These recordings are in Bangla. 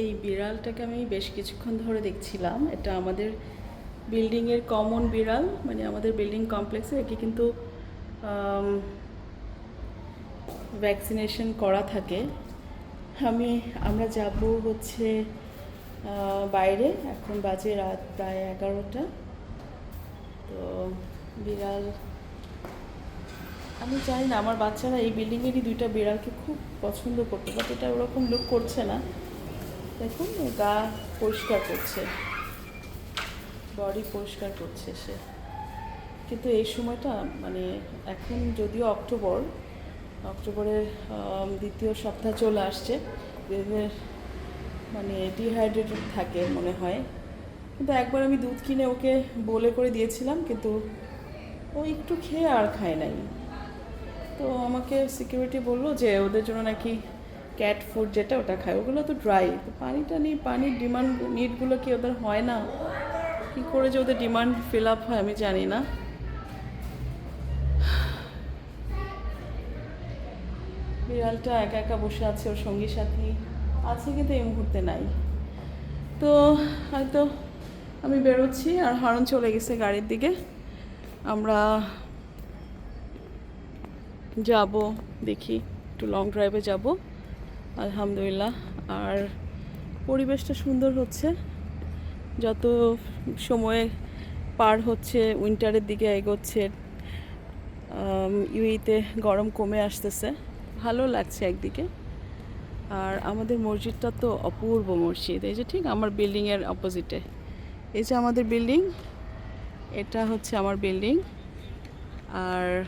এই বিড়ালটাকে আমি বেশ কিছুক্ষণ ধরে দেখছিলাম। এটা আমাদের বিল্ডিংয়ের কমন বিড়াল মানে আমাদের বিল্ডিং কমপ্লেক্সে। একে কিন্তু ভ্যাকসিনেশন করা থাকে। আমি, আমরা যাব হচ্ছে বাইরে। এখন বাজে রাত প্রায় এগারোটা। তো বিড়াল, আমি জানি না, আমার বাচ্চারা এই বিল্ডিংয়েরই দুইটা বিড়ালকে খুব পছন্দ করতো বাট এটা ওরকম লুক করছে না। দেখুন গা পরিষ্কার করছে। বডি পরিষ্কার করছে সে। কিন্তু এই সময়টা মানে এখন যদিও অক্টোবর অক্টোবরের দ্বিতীয় সপ্তাহ চলে আসছে মানে ডিহাইড্রেটেড থাকে মনে হয়। কিন্তু একবার আমি দুধ কিনে ওকে বলে করে দিয়েছিলাম, কিন্তু ও একটু খেয়ে আর খায় নাই। তো আমাকে সিকিউরিটি বলল যে ওদের জন্য নাকি ক্যাট ফুড যেটা ওটা খায়, ওগুলো তো ড্রাই পানিটা নেই, পানির ডিমান্ড নিডগুলো কি ওদের হয় না? কী করে যে ওদের ডিমান্ড ফিল আপ হয় আমি জানি না। বিড়ালটা একা একা বসে আছে ওর সঙ্গী সাথী, আছে কিন্তু এই মুহূর্তে নাই। তো হয়তো আমি বেরোচ্ছি আর হরণ চলে গেছে গাড়ির দিকে। আমরা যাব, দেখি, একটু লং ড্রাইভে যাব। আলহামদুলিল্লাহ। আর পরিবেশটা সুন্দর হচ্ছে। যত সময়ে পার হচ্ছে, উইন্টারের দিকে এগোচ্ছে ইউইতে গরম কমে আসতেছে। ভালো লাগছে একদিকে। আর আমাদের মসজিদটা তো অপূর্ব মসজিদ। এই যে ঠিক আমার বিল্ডিংয়ের অপোজিটে। এই যে আমাদের বিল্ডিং, এটা হচ্ছে আমার বিল্ডিং। আর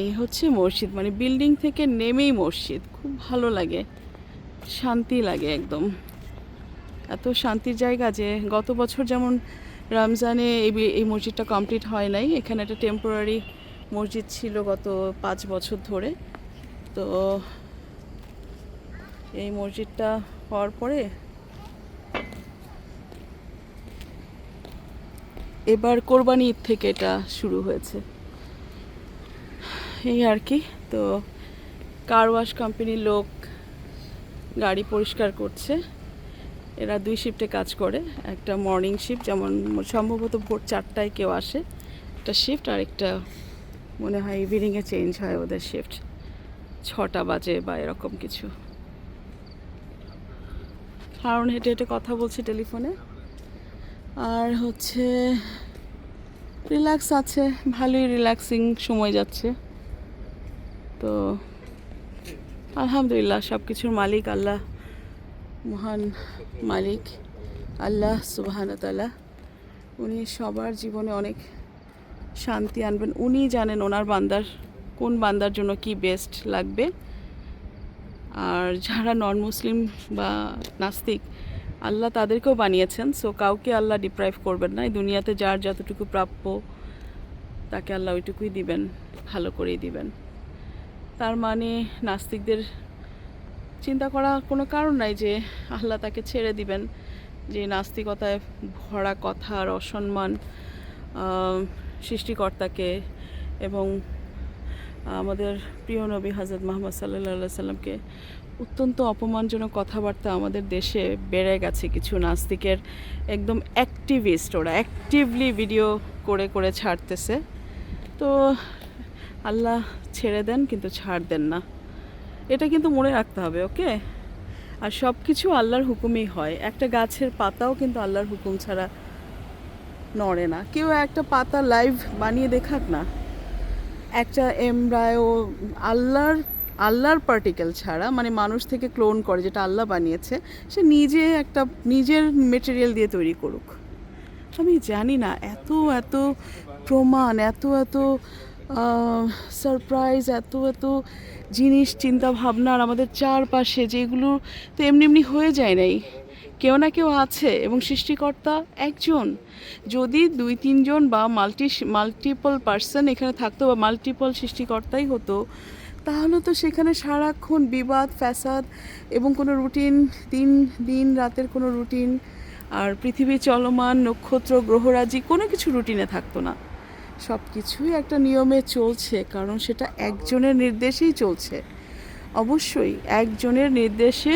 এই হচ্ছে মসজিদ মানে বিল্ডিং থেকে নেমেই মসজিদ। খুব ভালো লাগে, শান্তি লাগে একদম। এত শান্তির জায়গা যে গত বছর যেমন রমজানে এই এই মসজিদটা কমপ্লিট হয় নাই, এখানে একটা টেম্পোরারি মসজিদ ছিল গত পাঁচ বছর ধরে। তো এই মসজিদটা হওয়ার পরে এবার কোরবানি ঈদ থেকে এটা শুরু হয়েছে। এই আর কি। তো কার ওয়াশ কোম্পানির লোক গাড়ি পরিষ্কার করছে। এরা দুই শিফটে কাজ করে। একটা মর্নিং শিফট যেমন সম্ভবত ভোর চারটায় কেউ আসে। একটা শিফট আর একটা মনে হয় ইভিনিংয়ে চেঞ্জ হয় ওদের শিফট ছটা বাজে বা এরকম কিছু। কারণ হেঁটে হেঁটে কথা বলছি টেলিফোনে। আর হচ্ছে রিল্যাক্স আছে। ভালোই রিল্যাক্সিং সময় যাচ্ছে। তো আলহামদুলিল্লাহ সব কিছুর মালিক আল্লাহ, মহান মালিক আল্লাহ সুবাহানতাল্লাহ উনি সবার জীবনে অনেক শান্তি আনবেন। উনি জানেন ওনার বান্দার, কোন বান্দার জন্য কি বেস্ট লাগবে। আর যারা নন মুসলিম বা নাস্তিক, আল্লাহ তাদেরকেও বানিয়েছেন সো কাউকে আল্লাহ ডিপ্রাইভ করবেন না। এই দুনিয়াতে যার যতটুকু প্রাপ্য, তাকে আল্লাহ ওইটুকুই দিবেন, ভালো করেই দিবেন। তার মানে নাস্তিকদের চিন্তা করা কোনো কারণ নাই যে আল্লাহ তাকে ছেড়ে দিবেন, যে নাস্তিকতায় ভরা কথা আর অসম্মান সৃষ্টিকর্তাকে এবং আমাদের প্রিয় নবী হজরত মোহাম্মদ সাল্লাহ সাল্লামকে অত্যন্ত অপমানজনক কথাবার্তা আমাদের দেশে বেড়ে গেছে কিছু নাস্তিকের একদম অ্যাক্টিভিস্ট ওরা অ্যাক্টিভলি ভিডিও করে করে ছাড়তেছে। তো আল্লাহ ছেড়ে দেন কিন্তু ছাড় দেন না। এটা কিন্তু মনে রাখতে হবে, ওকে? আর সব কিছু আল্লাহর হুকুমেই হয়। একটা গাছের পাতাও কিন্তু আল্লাহর হুকুম ছাড়া নড়ে না। কেউ একটা পাতা লাইভ বানিয়ে দেখাক না। একটা এমব্রায়ো আল্লাহর আল্লাহর পার্টিকেল ছাড়া মানে মানুষ থেকে ক্লোন করে যেটা আল্লাহ বানিয়েছে, সে নিজে একটা, নিজের মেটেরিয়াল দিয়ে তৈরি করুক। আমি জানি না, এত এত প্রমাণ, এত এত সারপ্রাইজ এত এত জিনিস চিন্তা ভাবনার আমাদের চারপাশে যেগুলো তো এমনি এমনি হয়ে যায় নাই। কেউ না কেউ আছে এবং সৃষ্টিকর্তা একজন। যদি দুই, তিনজন বা মাল্টি মাল্টিপল পার্সন এখানে থাকতো বা মাল্টিপল সৃষ্টিকর্তাই হতো, তাহলে তো সেখানে সারাক্ষণ বিবাদ, ফ্যাসাদ এবং কোনো রুটিন দিন দিন রাতের কোনো রুটিন আর পৃথিবী চলমান নক্ষত্র, গ্রহরাজি কোনো কিছু রুটিনে থাকতো না। সব কিছুই একটা নিয়মে চলছে, কারণ সেটা একজনের নির্দেশেই চলছে। অবশ্যই একজনের নির্দেশে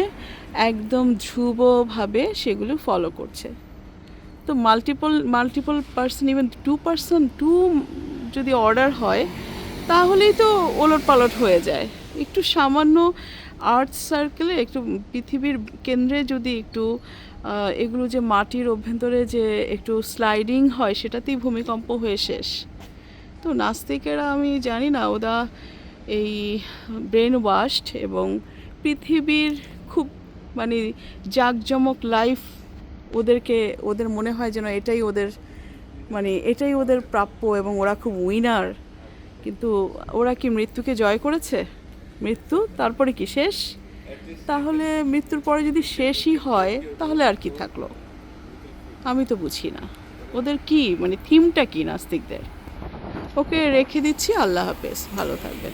একদম ধ্রুবভাবে সেগুলো ফলো করছে। তো multiple multiple person even two person two যদি অর্ডার হয়, তাহলেই তো ওলট পালট হয়ে যায়। একটু সামান্য আর্থ সার্কেলে একটু পৃথিবীর কেন্দ্রে যদি একটু এগুলো যে মাটির অভ্যন্তরে যে একটু স্লাইডিং হয়, সেটাতেই ভূমিকম্প হয়ে শেষ। তো নাস্তিকেরা, আমি জানি না, ওরা এই ব্রেন ওয়াশড এবং পৃথিবীর খুব মানে জাঁকজমক লাইফ ওদেরকে, ওদের মনে হয় যেন এটাই ওদের মানে এটাই ওদের প্রাপ্য এবং ওরা খুব উইনার কিন্তু ওরা কি মৃত্যুকে জয় করেছে? মৃত্যু? তারপরে কি? শেষ? তাহলে মৃত্যুর পরে যদি শেষই হয়, তাহলে আর কি থাকল? আমি তো বুঝি না। ওদের কি মানে থিমটা কি নাস্তিকদের? ওকে রেখে দিচ্ছি, আল্লাহ হাফেজ। ভালো থাকবেন